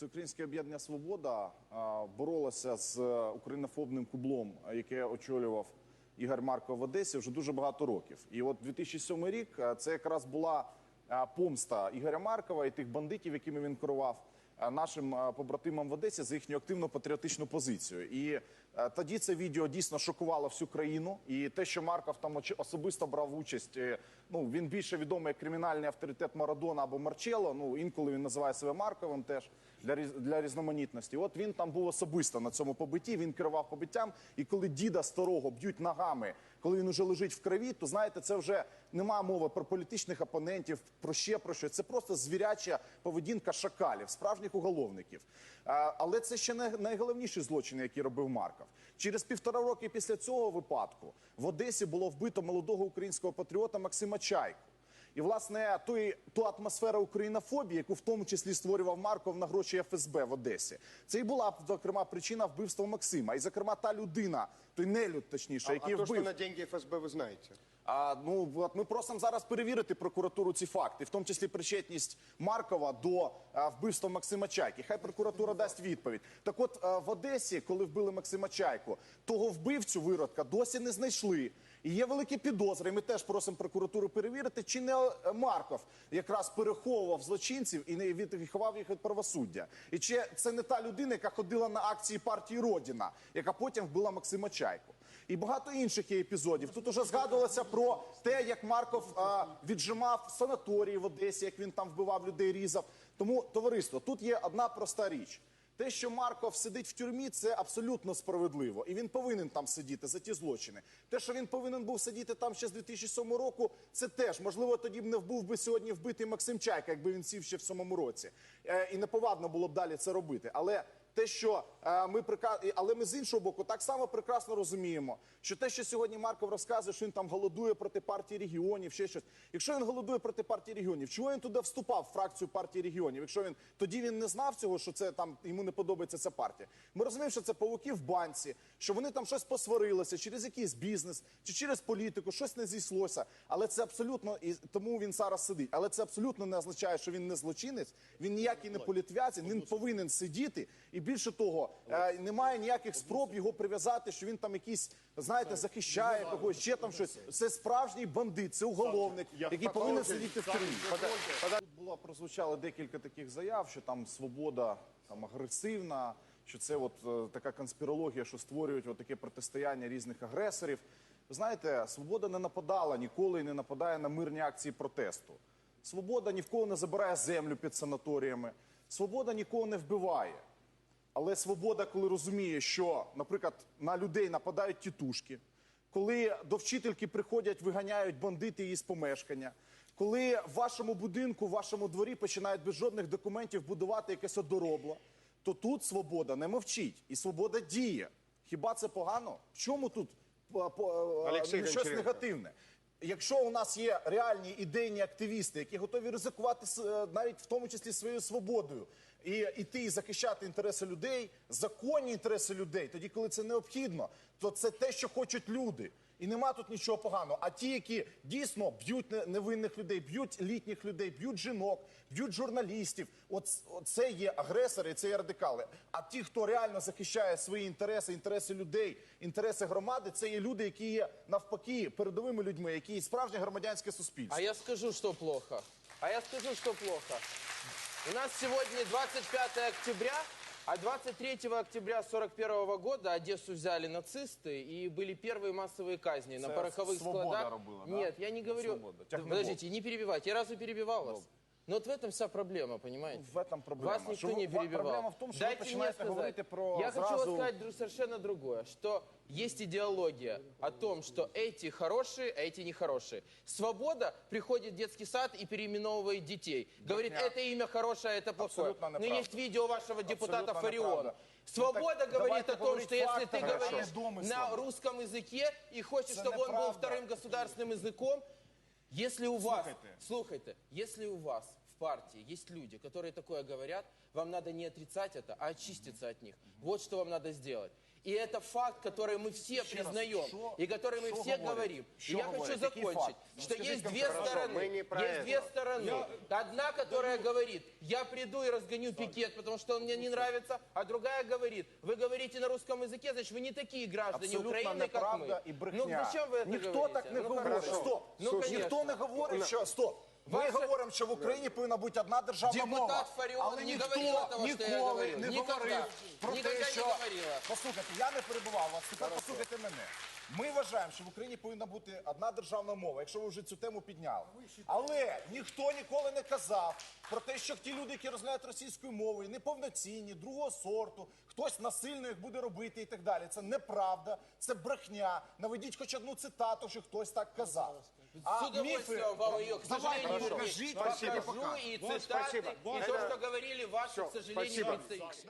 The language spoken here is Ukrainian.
Всеукраїнське об'єднання Свобода боролося з е, українофобним кублом, яке очолював Ігор Марков в Одесі вже дуже багато років. І от 2007 рік це якраз була помста Ігоря Маркова і тих бандитів, якими він керував. Нашим побратимам в Одесі за їхню активну патріотичну позицію, і тоді це відео дійсно шокувало всю країну. І те, що Марков там особисто брав участь, е, ну він більше відомий як кримінальний авторитет Марадона або Марчелло. Ну інколи він називає себе Марковим теж для для різноманітності. От він там був особисто на цьому побитті. Він керував побиттям. І коли діда старого б'ють ногами, коли він уже лежить в крові, то знаєте, це вже немає мови про політичних опонентів, про ще про що. Це просто звіряча поведінка шакалів, справжніх уголовників. Але це ще не найголовніші злочини, які робив Марков. Через півтора роки після цього випадку в Одесі було вбито молодого українського патріота Максима Чайку. І власне той ту атмосферу українофобії, яку в тому числі створював Марков на гроші ФСБ в Одесі, це і була зокрема причина вбивства Максима. І зокрема та людина, той нелюд, точніше, А, який а то, вбив. на деньги ФСБ, вы знаете. А, ну от ми просимо зараз перевірити прокуратуру ці факти, в тому числі причетність Маркова до а, вбивства Максима Чайки. Хай прокуратура дасть відповідь. Так от а, в Одесі, коли вбили Максима Чайку, того вбивцю виродка досі не знайшли. І є великі підозри. Ми теж просимо прокуратуру перевірити, чи не е, Марков якраз переховував злочинців і не відховав їх від правосуддя. І чи це не та людина, яка ходила на акції партії Родіна, яка потім вбила Максима Чайку. І багато інших є епізодів. Тут уже згадувалося про те, як Марков а, віджимав санаторії в Одесі, як він там вбивав людей, різав. Тому товариство, тут є одна проста річ. Те, що Марков сидить в тюрмі, це абсолютно справедливо, і він повинен там сидіти за ті злочини. Те, що він повинен був сидіти там ще з 2007 року, це теж можливо тоді б не був би сьогодні вбитий Максим Чайка, якби він сів ще в самому році. Е, і неповадно було б далі це робити. Але те, що е, ми прика... але ми з іншого боку так само прекрасно розуміємо, що те, що сьогодні Марков розказує, що він там голодує проти партії регіонів, ще щось. Якщо він голодує проти партії регіонів, чого він туди вступав в фракцію партії регіонів? Якщо він тоді він не знав цього, що це там йому не подобається ця партія. Ми розуміємо, що це павуки в банці, що вони там щось посварилися через якийсь бізнес чи через політику, щось не зійшлося. Але це абсолютно і тому він зараз сидить. Але це абсолютно не означає, що він не злочинець, він ніякий не політв'язень, він повинен сидіти. І більше того, е, немає ніяких спроб його прив'язати, що він там якийсь, знаєте, захищає когось, ще там щось. Це справжній бандит, це уголовник, який повинен сидіти в тюрмі. Тут прозвучало декілька таких заяв, що там свобода там агресивна, що це от е, така конспірологія, що створюють от таке протистояння різних агресорів. Ви знаєте, свобода не нападала ніколи і не нападає на мирні акції протесту. Свобода ні в кого не забирає землю під санаторіями. Свобода нікого не вбиває. Але свобода, коли розуміє, що, наприклад, на людей нападають тітушки, коли до вчительки приходять, виганяють бандити її з помешкання, коли в вашому будинку, в вашому дворі починають без жодних документів будувати якесь одоробло, то тут свобода не мовчить і свобода діє. Хіба це погано? В чому тут по- по- Олексій щось негативне? Якщо у нас є реальні ідейні активісти, які готові ризикувати е, навіть в тому числі своєю свободою, і іти і захищати інтереси людей, законні інтереси людей, тоді, коли це необхідно, то це те, що хочуть люди. І нема тут нічого поганого. А ті, які дійсно б'ють невинних людей, б'ють літніх людей, б'ють жінок, б'ють журналістів, от, це є агресори, це є радикали. А ті, хто реально захищає свої інтереси, інтереси людей, інтереси громади, це є люди, які є навпаки передовими людьми, які є справжнє громадянське суспільство. А я скажу, что плохо. А я скажу, что плохо. У нас сегодня 25 октября, а 23 октября 41 года Одессу взяли нацисты и были первые массовые казни на Це пороховых «Свобода» складах. робила, да? Нет, я не говорю. «Свобода». Тягнебок. Подождите, не перебивайте. Я разве перебивал вас? Но вот в этом вся проблема, понимаете? В этом проблема. Вас никто вы- не ва- перебивал. проблема в том, что вы Дайте мне начинаете сказать. про Я хочу сразу- вам сказать совершенно другое, что есть идеология о том, что эти хорошие, а эти нехорошие. Свобода приходит в детский сад и переименовывает детей. Говорит, Брехня. это имя хорошее, это плохое. Но есть видео вашего депутата Абсолютно Фариона. неправда. Свобода Ну, говорит о том, что если ты а говоришь домыслами. на русском языке и хочешь, чтобы он был вторым государственным языком, если у вас, Слухайте. слухайте, если у вас в партии есть люди, которые такое говорят, вам надо не отрицать это, а очиститься от них. Вот что вам надо сделать. И это факт, который мы все признаем, что- и который мы что все говорит? говорим. Что И я говорит? хочу Какие закончить, факты? Ну, что скажите есть две конкретно. стороны. мы не про есть это. две стороны. Одна, которая говорит, я приду и разгоню пикет, потому что он мне не нравится, а другая говорит, вы говорите на русском языке, значит, вы не такие граждане Абсолютно Украины, как мы. неправда і брехня. Ну зачем вы это Ніхто говорите? так не ну, говорить. хорошо. Стоп. Ну, Слушай, Ніхто конечно. не говорить, що стоп. Ми говоримо, що в Україні повинна бути одна державна Депутат мова. Фаріон Але не ніхто говорила того, що я ніколи говорив. не Ніколи. говорив про Ніколи те, не що... говорила. Послухайте, я не перебував вас, тепер послухайте мене. Ми вважаємо, що в Україні повинна бути одна державна мова, якщо ви вже цю тему підняли. Але ніхто ніколи не казав про те, що ті люди, які розмовляють російською мовою, неповноцінні, другого сорту, хтось насильно їх буде робити і так далі. Це неправда, це брехня. Наведіть хоч одну цитату, що хтось так казав. С удовольствием вам ее, к сожалению, покажу и цитаты, и то, что говорили ваши, к сожалению, представители.